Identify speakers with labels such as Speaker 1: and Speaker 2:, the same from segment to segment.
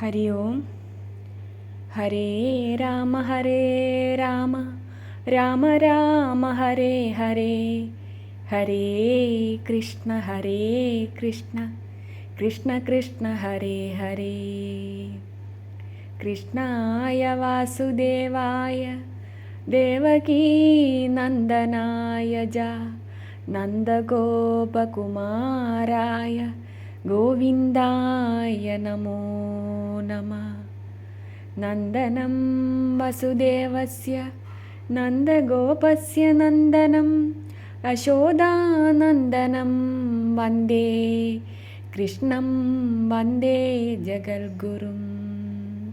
Speaker 1: हरि ओम्। हरे राम हरे राम। राम राम हरे हरे। हरे कृष्ण हरे कृष्ण। कृष्ण कृष्ण हरे हरे। कृष्णाय वासुदेवाय। देवकीनन्दनाय जा नन्दगोपकुमाराय। गोविन्दाय नमो नमः। नन्दनं वसुदेवस्य नन्दगोपस्य नन्दनम् अशोदानन्दनं वन्दे कृष्णं वन्दे जगद्गुरुम्।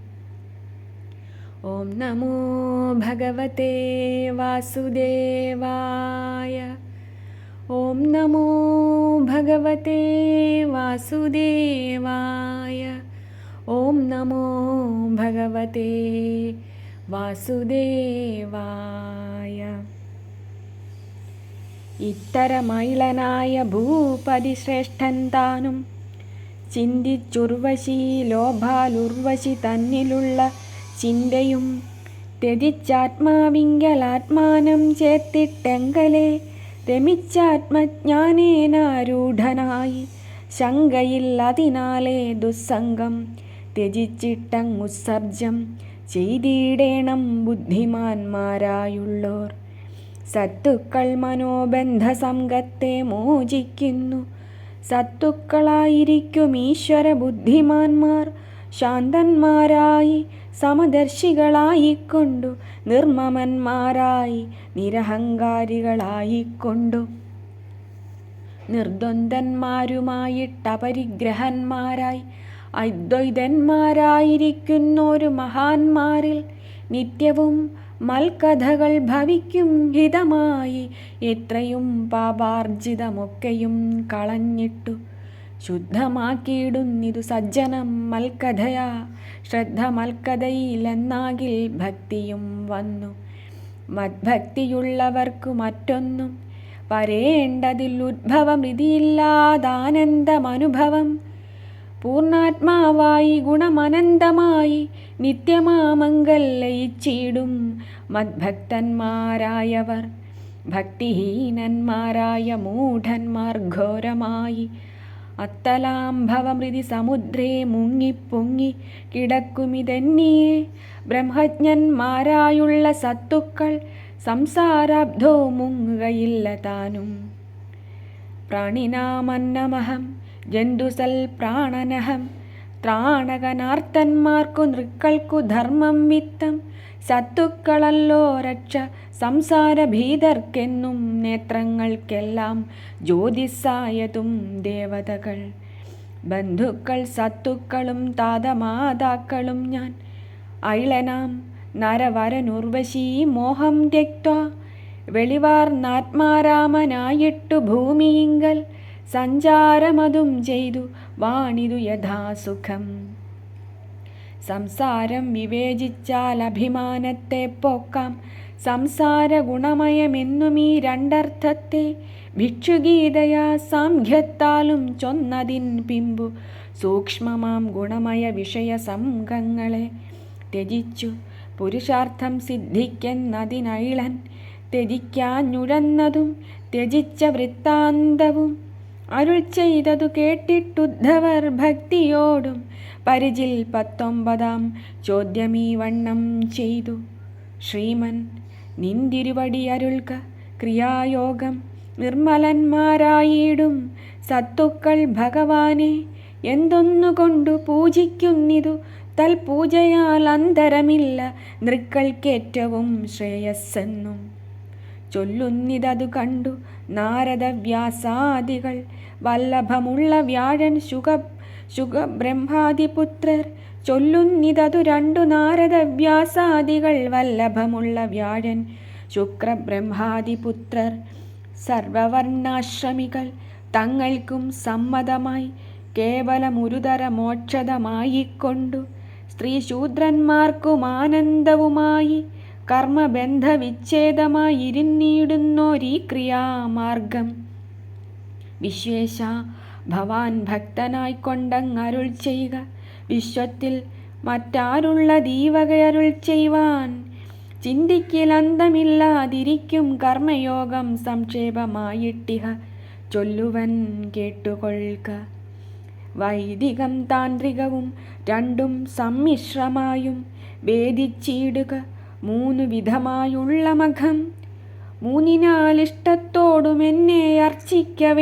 Speaker 1: ॐ नमो भगवते वासुदेवाय। ഓം നമോ ഭഗവത്തെ വാസുദേവായ. ഓം നമോ ഭഗവത്തെ വാസുദേവായ. ഇത്തരമൈളനായ ഭൂപതിശ്രേഷ്ഠൻ താനും ചിന്തിച്ചുർവശി ലോഭാലുർവശി തന്നിലുള്ള ചിന്തയും ത്യജിച്ചാത്മാവിങ്കലാത്മാനം ചേർത്തിട്ടെങ്കലേ രമിച്ചാത്മജ്ഞാനേനാരൂഢനായി ശങ്കയില്ലതിനാലേ ദുസ്സംഗം. ത്യജിച്ചിട്ടങ്ങുസർജം ചെയ്തിടേണം ബുദ്ധിമാന്മാരായുള്ളോർ. സത്തുക്കൾ മനോബന്ധസംഗത്തെ മോചിക്കുന്നു. സത്തുക്കളായിരിക്കും ഈശ്വര ബുദ്ധിമാന്മാർ ശാന്തന്മാരായി സമദർശികളായിക്കൊണ്ടു നിർമ്മമന്മാരായി നിരഹങ്കാരികളായിക്കൊണ്ടു. നിർദ്വന്ദ്വന്മാരുമായിട്ടപരിഗ്രഹന്മാരായി അദ്വൈതന്മാരായിരിക്കുന്നൊരു മഹാന്മാരിൽ നിത്യവും മൽക്കഥകൾ ഭവിക്കും ഹിതമായി എത്രയും പാപാർജിതമൊക്കെയും കളഞ്ഞിട്ടു. ശുദ്ധമാക്കിയിടുന്നിതു സജ്ജനം മൽക്കഥയാ. ശ്രദ്ധ മൽക്കഥയിലെന്നാകിൽ ഭക്തിയും വന്നു. മദ്ഭക്തിയുള്ളവർക്കു മറ്റൊന്നും വരേണ്ടതിൽ ഉദ്ഭവം ഇതില്ലാതാനന്ദമനുഭവം പൂർണാത്മാവായി ഗുണമനന്തമായി നിത്യമാമങ്കൽ ലയിച്ചിടും മദ്ഭക്തന്മാരായവർ. ഭക്തിഹീനന്മാരായ മൂഢന്മാർ ഘോരമായി അത്തലാംഭവമൃതി സമുദ്രേ മുങ്ങിപ്പൊങ്ങി കിടക്കുമിതെന്നിയെ. ബ്രഹ്മജ്ഞന്മാരായുള്ള സത്തുക്കൾ സംസാരാബ്ധോ മുങ്ങുകയില്ല താനും. പ്രാണിനാമന്നമഹം ജന്തുസൽ പ്രാണനഹം ത്രാണകനാർത്തന്മാർക്കു നൃക്കൾക്കു ധർമ്മം വിത്തം. സത്തുക്കളല്ലോ രക്ഷ. സംസാരഭീതർക്കെന്നും നേത്രങ്ങൾക്കെല്ലാം ജ്യോതിസായതും ദേവതകൾ. ബന്ധുക്കൾ സത്തുക്കളും താതമാതാക്കളും ഞാൻ. ഐളനാം നരവരനുർവശീ മോഹം തെക്ത വെളിവാർ നാത്മാരാമനായിട്ടു ഭൂമിയിങ്കൽ. സഞ്ചാരമതും ചെയ്തു വാണിതു യഥാസുഖം സംസാരം വിവേചിച്ചാൽ അഭിമാനത്തെ പോക്കാം. സംസാര ഗുണമയമെന്നും ഈ രണ്ടർത്ഥത്തെ ഭിക്ഷുഗീതയാ സാംഖ്യത്താലും ചൊന്നതിൻ പിമ്പു. സൂക്ഷ്മമാം ഗുണമയ വിഷയ സംഘങ്ങളെ ത്യജിച്ചു. പുരുഷാർത്ഥം സിദ്ധിക്കുന്നതിനൈളൻ ത്യജിക്കാഞ്ഞുഴന്നതും ത്യജിച്ച വൃത്താന്തവും അരുൾ ചെയ്തതു കേട്ടിട്ടുദ്ധവർ ഭക്തിയോടും പരിചിൽ പത്തൊമ്പതാം ചോദ്യമീ വണ്ണം ചെയ്തു. ശ്രീമൻ നിന്തിരുവടി അരുൾക ക്രിയായോഗം നിർമ്മലന്മാരായിടും. സത്തുക്കൾ ഭഗവാനെ എന്തൊന്നുകൊണ്ടു പൂജിക്കുന്നിതു? തൽപൂജയാൽ അന്തരമില്ല നൃക്കൾക്കേറ്റവും ശ്രേയസ്സെന്നും. ചൊല്ലുന്നിതതു കണ്ടു നാരദ വ്യാസാദികൾ വല്ലഭമുള്ള വ്യാഴൻ ശുഗ ശുഗ ബ്രഹ്മാദിപുത്രർ ചൊല്ലുന്നിതതു രണ്ടു നാരദവ്യാസാദികൾ. വല്ലഭമുള്ള വ്യാഴൻ ശുക്രബ്രഹ്മാദിപുത്രർ സർവവർണാശ്രമികൾ തങ്ങൾക്കും സമ്മതമായി കേവലമുരുതര മോക്ഷതമായിക്കൊണ്ടു സ്ത്രീശൂദ്രന്മാർക്കും ആനന്ദവുമായി കർമ്മബന്ധവിച്ഛേദമായിരുന്നിടുന്നോരീ ക്രിയാമാർഗം വിശേഷ ഭവാൻ ഭക്തനായിക്കൊണ്ടങ്ങരുൾ ചെയ്യുക വിശ്വത്തിൽ മറ്റാരുള്ള ദീവകയരുൾ ചെയ്യുവാൻ. ചിന്തിക്കലന്തമില്ലാതിരിക്കും കർമ്മയോഗം സംക്ഷേപമായിട്ടിഹ. ചൊല്ലുവൻ കേട്ടുകൊള്ളുക വൈദികം താന്ത്രികവും രണ്ടും സമ്മിശ്രമായും ഭേദിച്ചിടുക മൂന്നു വിധമായുള്ള മഖം. മൂന്നിനാലിഷ്ടത്തോടും എന്നെ അർച്ചിക്ക